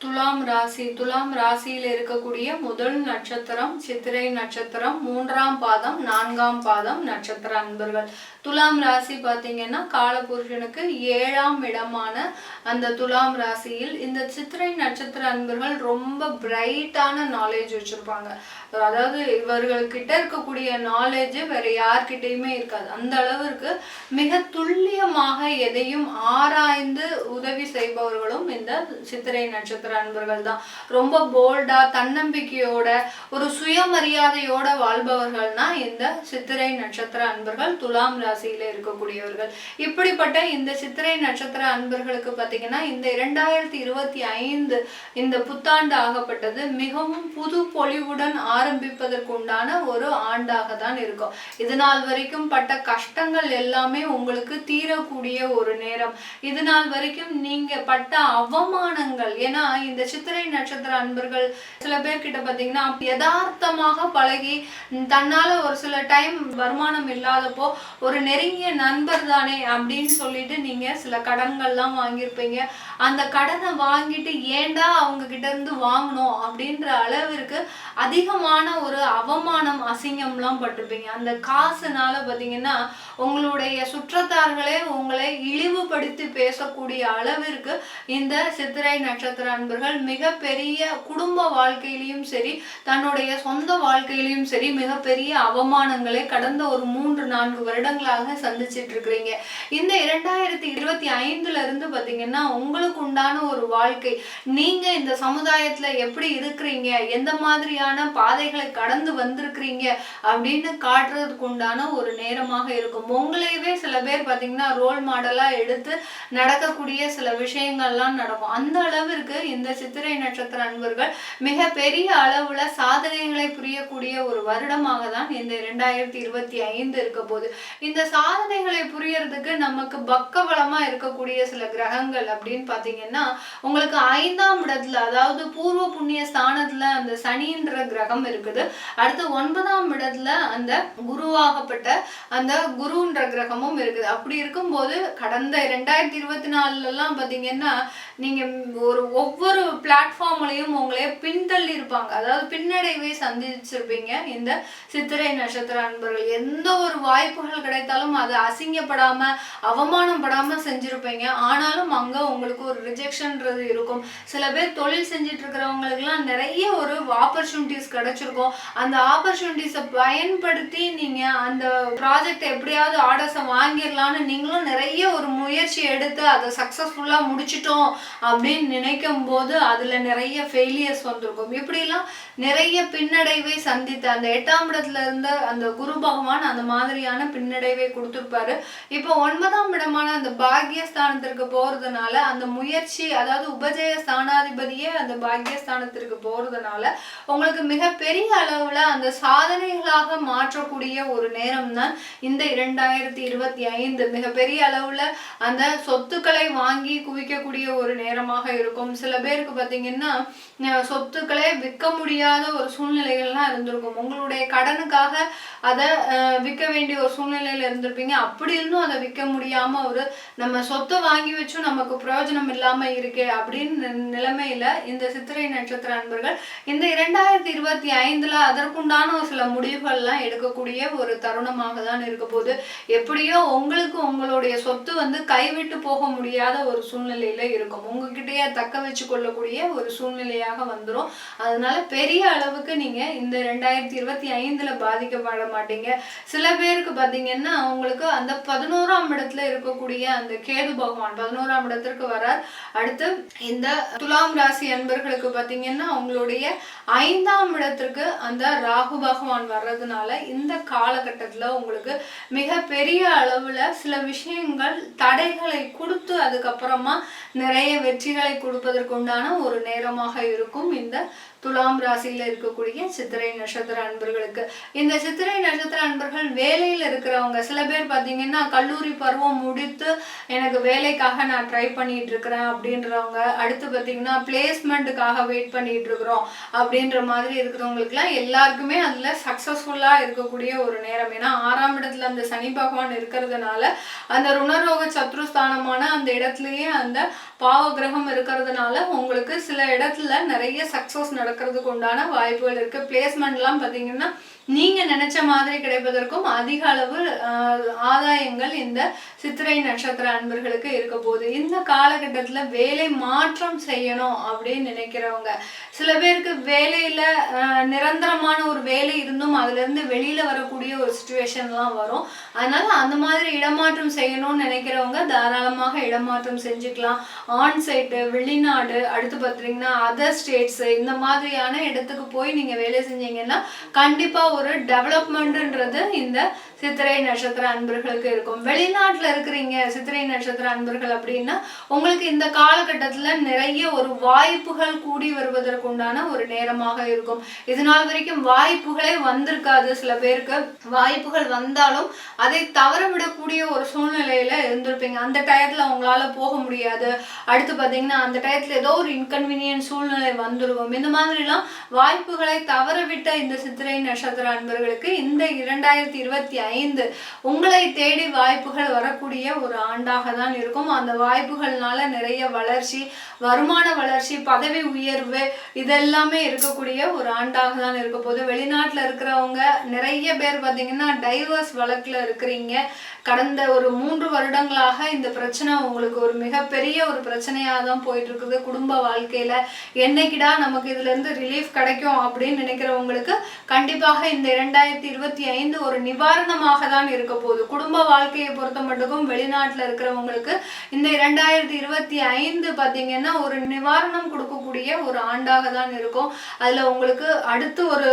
துலாம் ராசி. துலாம் ராசியில் இருக்கக்கூடிய முதல் நட்சத்திரம் சித்திரை நட்சத்திரம் மூன்றாம் பாதம் நான்காம் பாதம் நட்சத்திர அன்பர்கள். துலாம் ராசி பார்த்தீங்கன்னா காலபுருஷனுக்கு ஏழாம் இடமான அந்த துலாம் ராசியில் இந்த சித்திரை நட்சத்திர அன்பர்கள் ரொம்ப பிரைட்டான நாலேஜ் வச்சுருப்பாங்க. அதாவது இவர்கள்கிட்ட இருக்கக்கூடிய நாலேஜ் வேற யார்கிட்டயுமே இருக்காது. அந்த அளவிற்கு மிக துல்லியமாக எதையும் ஆராய்ந்து உதவி செய்பவர்களும் இந்த சித்திரை நட்சத்திர அன்பர்கள் தான். ரொம்ப போல்டா தன்னம்பிக்கையோட ஒரு சுயமரியாதையோட வாழ்பவர்கள்னா இந்த சித்திரை நட்சத்திர அன்பர்கள் துலாம் ராசியில இருக்கக்கூடியவர்கள். இப்படிப்பட்ட இந்த சித்திரை நட்சத்திர அன்பர்களுக்கு பாத்தீங்கன்னா இந்த இரண்டாயிரத்தி இருபத்தி ஐந்து இந்த புத்தாண்டு ஆகப்பட்டது மிகவும் புது பொலிவுடன் ஆரம்பிப்பதற்குண்டான ஒரு ஆண்டாக தான் இருக்கும். இது நாள் வரைக்கும் பட்ட கஷ்டங்கள் எல்லாமே உங்களுக்கு தீரக்கூடிய ஒரு நேரம். இது நாள் வரைக்கும் நீங்க பட்ட அவமானங்கள் ஏன்னா இந்த சித்திரை நட்சத்திர அன்பர்கள் சில பேர்கிட்ட பார்த்தீங்கன்னா யதார்த்தமாக பழகி தன்னால ஒரு சில டைம் வருமானம் இல்லாதப்போ ஒரு நெருங்கிய நண்பர் தானே அப்படின்னு சொல்லிட்டு நீங்க சில கடன்கள்லாம் வாங்கியிருப்பீங்க. அந்த கடனை வாங்கிட்டு ஏன்டா அவங்க கிட்ட இருந்து வாங்கணும் அப்படின்ற அளவிற்கு அதிகமான ஒரு அவமானம் அசிங்கம்லாம் பட்டிருப்பீங்க. அந்த காசுனால பார்த்தீங்கன்னா உங்களுடைய சுற்றத்தார்களே உங்களை இழிவு இழிவுபடுத்தி பேசக்கூடிய அளவிற்கு இந்த சித்திரை நட்சத்திர அன்பர்கள் மிகப்பெரிய குடும்ப வாழ்க்கையிலையும் சரி தன்னுடைய சொந்த வாழ்க்கையிலையும் சரி மிகப்பெரிய அவமானங்களை கடந்த ஒரு மூன்று நான்கு வருடங்களாக சந்திச்சிட்டு இருக்கிறீங்க. இந்த இரண்டாயிரத்தி இருபத்தி ஐந்துல இருந்து பாத்தீங்கன்னா உங்களுக்கு உண்டான ஒரு வாழ்க்கை நீங்க இந்த சமுதாயத்துல எப்படி இருக்கிறீங்க எந்த மாதிரியான பாதைகளை கடந்து வந்திருக்கிறீங்க அப்படின்னு காட்டுறதுக்கு உண்டான ஒரு நேரமாக இருக்கும். உங்களையவே சில பேர் பாத்தீங்கன்னா ரோல் மாடலா எடுத்து நடக்கக்கூடிய சில விஷயங்கள்லாம் நடக்கும். அந்த அளவிற்கு இந்த சித்திரை நட்சத்திர அன்பர்கள் மிக பெரிய அளவுல சாதனைகளை புரியக்கூடிய ஒரு வருடமாக தான் இந்த இரண்டாயிரத்தி இருபத்தி ஐந்து இருக்க போது இந்த சாதனைகளை புரியறதுக்கு நமக்கு பக்கபலமா இருக்கக்கூடிய சில கிரகங்கள் அப்படின்னு பாத்தீங்கன்னா உங்களுக்கு ஐந்தாம் இடத்துல அதாவது பூர்வ புண்ணிய ஸ்தானத்துல அந்த சனின்ற கிரகம் இருக்குது. அடுத்து ஒன்பதாம் இடத்துல அந்த குருவாகப்பட்ட அந்த குருன்ற கிரகமும் இருக்குது. அப்படி இருக்கும்போது கடந்த ரெண்டாயிரத்தி இருபத்தி நாலுலலாம் எல்லாம் நீங்கள் ஒரு ஒவ்வொரு பிளாட்ஃபார்ம்லையும் உங்களே பின்தள்ளி இருப்பாங்க. அதாவது பின்னடைவை சந்திச்சிருப்பீங்க. இந்த சித்திரை நட்சத்திர அன்பர்கள். எந்த ஒரு வாய்ப்புகள் கிடைத்தாலும் அதை அசிங்கப்படாமல் அவமானம் செஞ்சுருப்பீங்க. ஆனாலும் அங்கே உங்களுக்கு ஒரு ரிஜெக்ஷன்ன்றது இருக்கும். சில பேர் தொழில் செஞ்சுட்டு இருக்கிறவங்களுக்குலாம் நிறைய ஒரு ஆப்பர்ச்சுனிட்டிஸ் கிடைச்சிருக்கும். அந்த ஆப்பர்ச்சுனிட்டிஸை பயன்படுத்தி நீங்கள் அந்த ப்ராஜெக்ட் எப்படியாவது ஆர்டர்ஸை வாங்கிடலான்னு நீங்களும் நிறைய ஒரு முயற்சி எடுத்து அதை சக்ஸஸ்ஃபுல்லாக முடிச்சிட்டோம். அப்படின்னு நினைக்கும் போது அதுல நிறைய ஃபெயிலியர்ஸ் வந்திருக்கும். இப்படிலாம் நிறைய பின்னடைவை சந்தித்த அந்த எட்டாம் இடத்துல இருந்த அந்த குரு பகவான் அந்த மாதிரியான பின்னடைவை கொடுத்துருப்பாரு. இப்போ ஒன்பதாம் இடமான அந்த பாக்யஸ்தானத்திற்கு போறதுனால அந்த முயற்சி அதாவது உபஜய ஸ்தானாதிபதியே அந்த பாக்யஸ்தானத்திற்கு போறதுனால உங்களுக்கு மிகப்பெரிய அளவுல அந்த சாதனைகளாக மாற்றக்கூடிய ஒரு நேரம் தான் இந்த இரண்டாயிரத்தி இருபத்தி ஐந்து. மிகப்பெரிய அளவுல அந்த சொத்துக்களை வாங்கி குவிக்கக்கூடிய ஒரு நேரமாக இருக்கும். சில பேருக்கு பார்த்தீங்கன்னா சொத்துக்களே விற்க முடியாத ஒரு சூழ்நிலைகள்லாம் இருந்திருக்கும். உங்களுடைய கடனுக்காக அதை விற்க வேண்டிய ஒரு சூழ்நிலையில் இருந்திருப்பீங்க. அப்படி இருந்தும் அதை விற்க முடியாமல் ஒரு நம்ம சொத்தை வாங்கி வச்சும் நமக்கு பிரயோஜனம் இல்லாமல் இருக்கே அப்படின்னு நி- இந்த சித்திரை நட்சத்திர அன்பர்கள் இந்த இரண்டாயிரத்தி இருபத்தி ஐந்தில் அதற்குண்டான ஒரு சில முடிவுகள்லாம் எடுக்கக்கூடிய ஒரு தருணமாக தான் இருக்க போகுது. எப்படியோ உங்களுக்கு உங்களுடைய சொத்து வந்து கைவிட்டு போக முடியாத ஒரு சூழ்நிலையில் இருக்கும். உங்ககிட்டயே தக்க வச்சு கொள்ளக்கூடிய ஒரு சூழ்நிலையாக வந்துடும் அதனால பெரிய அளவுக்கு நீங்க இந்த ரெண்டாயிரத்தி இருபத்தி ஐந்துல பாதிக்கப்பட மாட்டீங்க. சில பேருக்கு பாத்தீங்கன்னா அவங்களுக்கு அந்த பதினோராம் இடத்துல இருக்கக்கூடிய அந்த கேது பகவான் பதினோராம் இடத்திற்கு வரார். அடுத்து இந்த துலாம் ராசி அன்பர்களுக்கு பாத்தீங்கன்னா அவங்களுடைய ஐந்தாம் இடத்திற்கு அந்த ராகு பகவான் வர்றதுனால இந்த காலகட்டத்துல உங்களுக்கு மிக பெரிய அளவுல சில விஷயங்கள் தடைகளை கொடுத்து அதுக்கப்புறமா நிறைய வெற்றிகளை கொடுப்பதற்கு உண்டான ஒரு நேரமாக இருக்கும் இந்த துலாம் ராசியில் இருக்கக்கூடிய சித்திரை நட்சத்திர அன்பர்களுக்கு. இந்த சித்திரை நட்சத்திர அன்பர்கள் வேலையில் இருக்கிறவங்க. சில பேர் பார்த்தீங்கன்னா கல்லூரி பருவம் முடித்து எனக்கு வேலைக்காக நான் ட்ரை பண்ணிட்டு இருக்கிறேன் அப்படின்றவங்க. அடுத்து பார்த்தீங்கன்னா பிளேஸ்மெண்ட்டுக்காக வெயிட் பண்ணிட்டு இருக்கிறோம் அப்படின்ற மாதிரி இருக்கிறவங்களுக்குலாம் எல்லாருக்குமே அதில் சக்ஸஸ்ஃபுல்லாக இருக்கக்கூடிய ஒரு நேரம். ஏன்னா ஆறாம் இடத்துல அந்த சனி பகவான் இருக்கிறதுனால அந்த ருணரோக சத்ருஸ்தானமான அந்த இடத்துலயே அந்த பாவ கிரகம் இருக்கிறதுனால உங்களுக்கு சில இடத்துல நிறைய சக்ஸஸ் நடக்கும். பிறக்கிறதுக்கு உண்டான வாய்ப்புகள் இருக்கு. பிளேஸ்மெண்ட்லாம் பாத்தீங்கன்னா நீங்க நினைச்ச மாதிரி கிடைப்பதற்கும் அதிக அளவு ஆஹ், ஆதாயங்கள் இந்த சித்திரை நட்சத்திர அன்பர்களுக்கு இருக்க போகுது. இந்த காலகட்டத்துல வேலை மாற்றம் செய்யணும் அப்படின்னு நினைக்கிறவங்க. சில பேருக்கு வேலையில நிரந்தரமான ஒரு வேலை இருந்தும் அதுல இருந்து வெளியில வரக்கூடிய ஒரு சுச்சுவேஷன்லாம் வரும். அதனால அந்த மாதிரி இடமாற்றம் செய்யணும்னு நினைக்கிறவங்க தாராளமாக இடமாற்றம் செஞ்சுக்கலாம். ஆன் சைட்டு வெளிநாடு அடுத்து பார்த்தீங்கன்னா அதர் ஸ்டேட்ஸ் இந்த மாதிரி மாதிரியான இடத்துக்கு போய் நீங்க வேலை செஞ்சீங்கன்னா கண்டிப்பா ஒரு டெவலப்மெண்ட்ன்றது இந்த சித்திரை நட்சத்திர அன்பர்களுக்கு இருக்கும். வெளிநாட்டில் இருக்கிறீங்க சித்திரை நட்சத்திர அன்பர்கள் அப்படின்னா உங்களுக்கு இந்த காலகட்டத்தில் நிறைய ஒரு வாய்ப்புகள் கூடி வருவதற்குண்டான ஒரு நேரமாக இருக்கும். இது நாள் வரைக்கும் வாய்ப்புகளே வந்திருக்காது சில பேருக்கு. வாய்ப்புகள் வந்தாலும் அதை தவற விடக்கூடிய ஒரு சூழ்நிலையில இருந்திருப்பீங்க. அந்த டயத்துல உங்களால போக முடியாது. அடுத்து பாத்தீங்கன்னா அந்த டயத்துல ஏதோ ஒரு இன்கன்வீனியன்ட் சூழ்நிலை வந்துருவோம் இந்த மாதிரிலாம் வாய்ப்புகளை தவற விட்ட இந்த சித்திரை நட்சத்திர அன்பர்களுக்கு இந்த இரண்டாயிரத்தி இருபத்தி ஐந்து. உங்களை தேடி வாய்ப்புகள் வரக்கூடிய ஒரு ஆண்டாக தான் இருக்கும். அந்த வாய்ப்புகள்னால நிறைய வளர்ச்சி வருமான வளர்ச்சி பதவி உயர்வு இதெல்லாமே இருக்கக்கூடிய ஒரு ஆண்டாக தான் இருக்க போது வெளிநாட்டில் இருக்கிறவங்க நிறைய பேர் பார்த்தீங்கன்னா டைவர்ஸ் வழக்கில் இருக்கிறீங்க. கடந்த ஒரு மூன்று வருடங்களாக இந்த பிரச்சனை உங்களுக்கு ஒரு மிகப்பெரிய ஒரு பிரச்சனையாக தான் போயிட்டு இருக்குது குடும்ப வாழ்க்கையில என்னைக்குடா நமக்கு இதுல இருந்து ரிலீஃப் கிடைக்கும் அப்படின்னு நினைக்கிறவங்களுக்கு கண்டிப்பாக இந்த இரண்டாயிரத்தி இருபத்தி ஐந்து ஒரு நிவாரணமாக தான் இருக்க போகுது. குடும்ப வாழ்க்கையை பொறுத்த மட்டுக்கும் வெளிநாட்டில் இருக்கிறவங்களுக்கு இந்த இரண்டாயிரத்தி இருபத்தி ஐந்து பார்த்தீங்கன்னா ஒரு நிவாரணம் கொடுக்கக்கூடிய ஒரு ஆண்டாக தான் இருக்கும். அதுல உங்களுக்கு அடுத்து ஒரு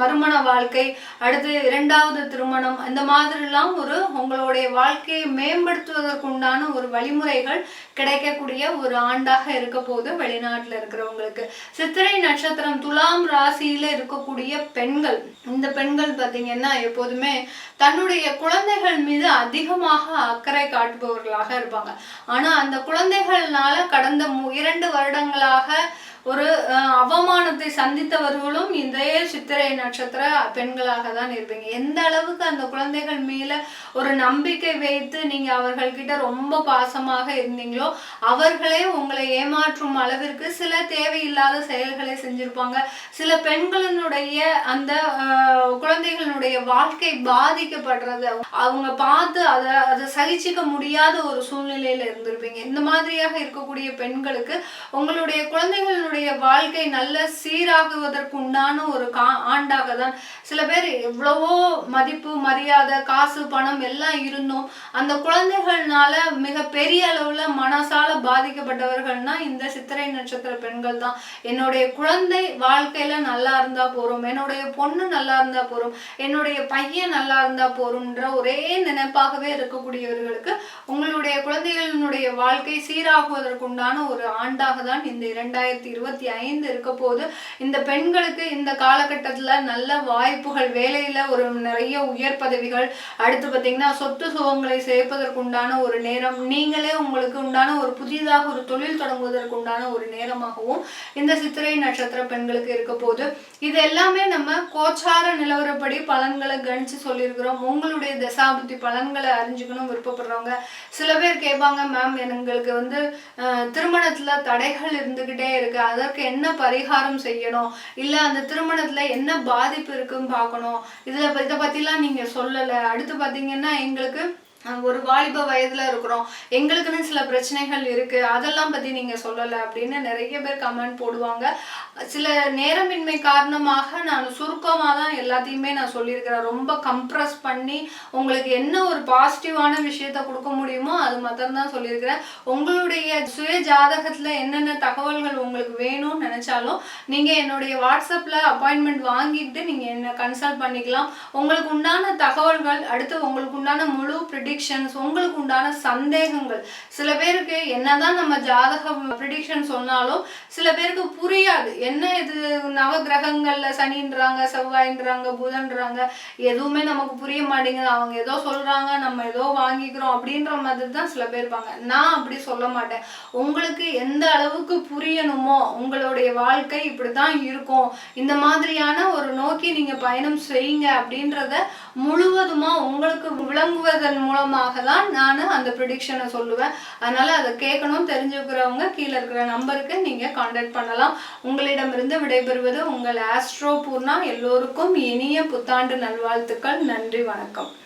மறுமண வாழ்க்கை அடுத்து இரண்டாவது திருமணம் இந்த மாதிரிலாம் ஒரு உங்களுடைய வாழ்க்கையை மேம்படுத்துவதற்குண்டான ஒரு வழிமுறைகள் கிடைக்கக்கூடிய ஒரு ஆண்டாக இருக்க போகுது வெளிநாட்டில் இருக்கிறவங்களுக்கு. சித்திரை நட்சத்திரம் துலாம் ராசியில இருக்கக்கூடிய பெண்கள் இந்த பெண்கள் பார்த்தீங்கன்னா எப்போதுமே தன்னுடைய குழந்தைகள் மீது அதிகமாக அக்கறை காட்டுபவர்களாக இருப்பாங்க. ஆனால் அந்த குழந்தைகள்னால கடந்த மு- இரண்டு வருடங்களாக ஒரு அவமானத்தை சந்தித்தவர்களும் இதே சித்திரை நட்சத்திர பெண்களாக தான் இருப்பீங்க. எந்த அளவுக்கு அந்த குழந்தைகள் மேல ஒரு நம்பிக்கை வைத்து நீங்க அவர்கள்கிட்ட ரொம்ப பாசமாக இருந்தீங்களோ அவர்களே உங்களை ஏமாற்றும் அளவிற்கு சில தேவையில்லாத செயல்களை செஞ்சிருப்பாங்க. சில பெண்களினுடைய அந்த குழந்தைகளினுடைய வாழ்க்கை பாதிக்கப்படுறது. அவங்க பார்த்து அதை அதை சகிச்சிக்க முடியாத ஒரு சூழ்நிலையில இருந்திருப்பீங்க. இந்த மாதிரியாக இருக்கக்கூடிய பெண்களுக்கு உங்களுடைய குழந்தைகளுடைய வாழ்க்கை நல்ல சீராகுவதற்குண்டான ஒரு கா ஆண்டாக தான் சில பேர் எவ்வளவோ மதிப்பு மரியாதை காசு பணம் எல்லாம் இருந்தும் அந்த குழந்தைகள்னால மிக பெரிய அளவுல மனசால பாதிக்கப்பட்டவர்கள்னா இந்த சித்திரை நட்சத்திர பெண்கள் தான். என்னுடைய குழந்தை வாழ்க்கையில நல்லா இருந்தா போறோம். என்னுடைய பொண்ணு நல்லா இருந்தா போறோம். என்னுடைய பையன் நல்லா இருந்தா போறோம்ன்ற ஒரே நினைப்பாகவே இருக்கக்கூடியவர்களுக்கு உங்களுடைய குழந்தைகளினுடைய வாழ்க்கை சீராகுவதற்குண்டான ஒரு ஆண்டாக தான் இந்த இரண்டாயிரத்தி இருபத்தி ஐந்து இருக்க போது இந்த பெண்களுக்கு இந்த காலகட்டத்தில் நல்ல வாய்ப்புகள் வேலையில் ஒரு நிறைய உயர் பதவிகள் அடுத்து பார்த்தீங்கன்னா சொத்து சுகங்களை சேர்ப்பதற்குண்டான ஒரு நேரம் நீங்களே உங்களுக்கு உண்டான ஒரு புதிதாக ஒரு தொழில் தொடங்குவதற்கு உண்டான ஒரு நேரமாகவும் இந்த சித்திரை நட்சத்திர பெண்களுக்கு இருக்க போது இது எல்லாமே நம்ம கோச்சார நிலவரப்படி பலன்களை கணிச்சு சொல்லியிருக்கிறோம். உங்களுடைய தசாபுத்தி பலன்களை அறிஞ்சுக்கணும் விருப்பப்படுறவங்க. சில பேர் கேட்பாங்க மேம் எங்களுக்கு வந்து திருமணத்தில் தடைகள் இருந்துக்கிட்டே இருக்கு. அதற்கு என்ன பரிகாரம் செய்யணும்? இல்லை அந்த திருமணத்தில் என்ன பாதிப்பு இருக்குன்னு பார்க்கணும்? இதில் இதை பற்றிலாம் நீங்கள் சொல்லலை. அடுத்து பார்த்தீங்கன்னா எங்களுக்கு ஒரு வாலிப வயதுல இருக்கிறோம். எங்களுக்குன்னு சில பிரச்சனைகள் இருக்கு. அதெல்லாம் பத்தி நீங்க சொல்லல அப்படின்னு நிறைய பேர் கமெண்ட் போடுவாங்க. சில நேரமின்மை காரணமாக நான் சுருக்கமாக தான் எல்லாத்தையுமே நான் சொல்லியிருக்கிறேன். ரொம்ப கம்ப்ரஸ் பண்ணி உங்களுக்கு என்ன ஒரு பாசிட்டிவான விஷயத்த கொடுக்க முடியுமோ அது மாத்திரம்தான் சொல்லியிருக்கிறேன். உங்களுடைய சுய ஜாதகத்துல என்னென்ன தகவல்கள் உங்களுக்கு வேணும்னு நினைச்சாலும் நீங்க என்னுடைய வாட்ஸ்அப்ல அப்பாயின்மெண்ட் வாங்கிட்டு நீங்க என்ன கன்சல்ட் பண்ணிக்கலாம். உங்களுக்கு உண்டான தகவல்கள் அடுத்து உங்களுக்கு உண்டான முழு ப்ரிடிக்ஷன்ஸ் உங்களுக்கு உண்டான சந்தேகங்கள். சில பேருக்கு என்னதான் நம்ம ஜாதக ப்ரிடிக்ஷன் சொன்னாலும் சில பேருக்கு புரியாது. என்ன இது நவ கிரகங்கள்ல சனின்றாங்க செவ்வாய்ன்றாங்க புதன்றாங்க எதுவுமே நமக்கு புரிய மாட்டேங்குது. அவங்க ஏதோ சொல்றாங்க நம்ம ஏதோ வாங்கிக்கிறோம் அப்படின்ற மாதிரி தான் சில பேர் இருப்பாங்க. நான் அப்படி சொல்ல மாட்டேன். உங்களுக்கு எந்த அளவுக்கு புரியணுமோ உங்களுடைய வாழ்க்கை இப்படிதான் இருக்கும். இந்த மாதிரியான ஒரு நோக்கி நீங்க பயணம் செய்யுங்க அப்படின்றத முழுவதுமா உங்களுக்கு விளங்குவதன் மூலமாக தான் நான் அந்த ப்ரிடிக்ஷனை சொல்லுவேன். அதனால அதை கேட்கணும் தெரிஞ்சுக்கிறவங்க கீழே இருக்கிற நம்பருக்கு நீங்க காண்டாக்ட் பண்ணலாம். உங்களிடமிருந்து விடைபெறுவது உங்கள் ஆஸ்ட்ரோ பூர்ணா. எல்லோருக்கும் இனிய புத்தாண்டு நல்வாழ்த்துக்கள். நன்றி வணக்கம்.